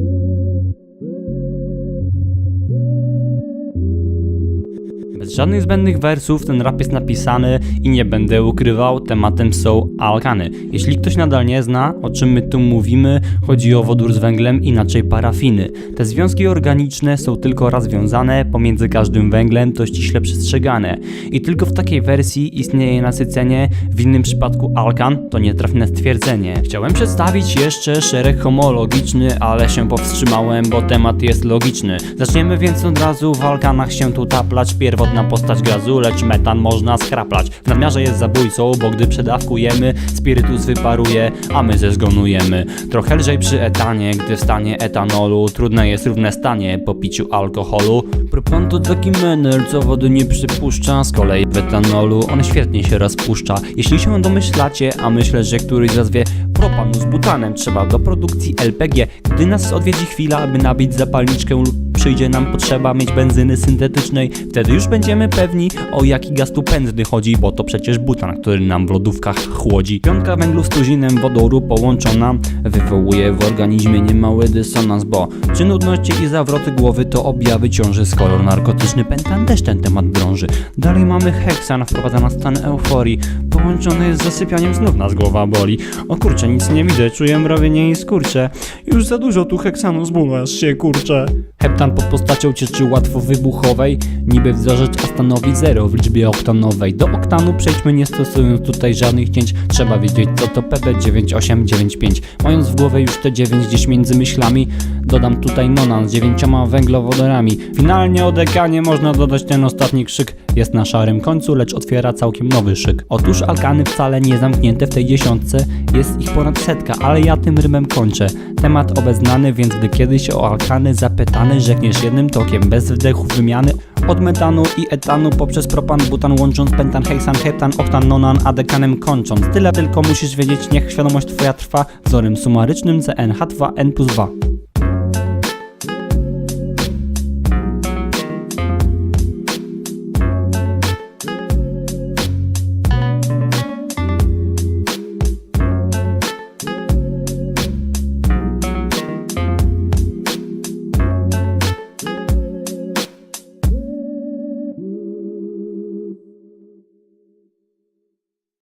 Ooh. Bez żadnych zbędnych wersów ten rap jest napisany i nie będę ukrywał, tematem są alkany. Jeśli ktoś nadal nie zna, o czym my tu mówimy, chodzi o wodór z węglem, inaczej parafiny. Te związki organiczne są tylko raz związane, pomiędzy każdym węglem to ściśle przestrzegane. I tylko w takiej wersji istnieje nasycenie, w innym przypadku alkan to nietrafne stwierdzenie. Chciałem przedstawić jeszcze szereg homologiczny, ale się powstrzymałem, bo temat jest logiczny. Zaczniemy więc od razu w alkanach się tu taplać, pierwotna postać gazu, lecz metan można skraplać. W nadmiarze jest zabójcą, bo gdy przedawkujemy, spirytus wyparuje, a my zezgonujemy. Trochę lżej przy etanie, gdy w stanie etanolu trudne jest równe stanie po piciu alkoholu. Propan to taki menel, co wody nie przypuszcza, z kolei w etanolu on świetnie się rozpuszcza. Jeśli się domyślacie, a myślę, że któryś z was wie, propanu z butanem trzeba do produkcji LPG. Gdy nas odwiedzi chwila, aby nabić zapalniczkę lub przyjdzie nam potrzeba mieć benzyny syntetycznej, wtedy już będziemy pewni o jaki gaz tu pędzny chodzi, bo to przecież butan, który nam w lodówkach chłodzi. Piątka węglu z tuzinem wodoru połączona wywołuje w organizmie niemały dysonans, bo czy nudności i zawroty głowy to objawy ciąży z narkotyczny pentan też ten temat drąży. Dalej mamy heksan, wprowadza na stan euforii, połączony jest z zasypianiem znów nas głowa boli. O kurczę, nic nie widzę, czuję mrowienie i skurcze. Już za dużo tu heksanu zbulasz się, kurczę. Heptan pod postacią cieczy łatwo wybuchowej, niby wzorzec, stanowi zero w liczbie oktanowej. Do oktanu przejdźmy nie stosując tutaj żadnych cięć, trzeba wiedzieć co to PB9895. Mając w głowie już te 9 gdzieś między myślami, dodam tutaj nonan z dziewięcioma węglowodorami. Finalnie o dekanie można dodać ten ostatni krzyk, jest na szarym końcu, lecz otwiera całkiem nowy szyk. Otóż alkany wcale nie zamknięte w tej dziesiątce, jest ich ponad setka, ale ja tym rymem kończę. Temat obeznany, więc gdy kiedyś o alkany zapytany, rzekniesz jednym tokiem, bez wdechu wymiany od metanu i etanu poprzez propan, butan łącząc pentan, heksan, heptan, oktan, nonan, a dekanem kończąc. Tyle tylko musisz wiedzieć, niech świadomość twoja trwa wzorem sumarycznym CnH2n plus 2.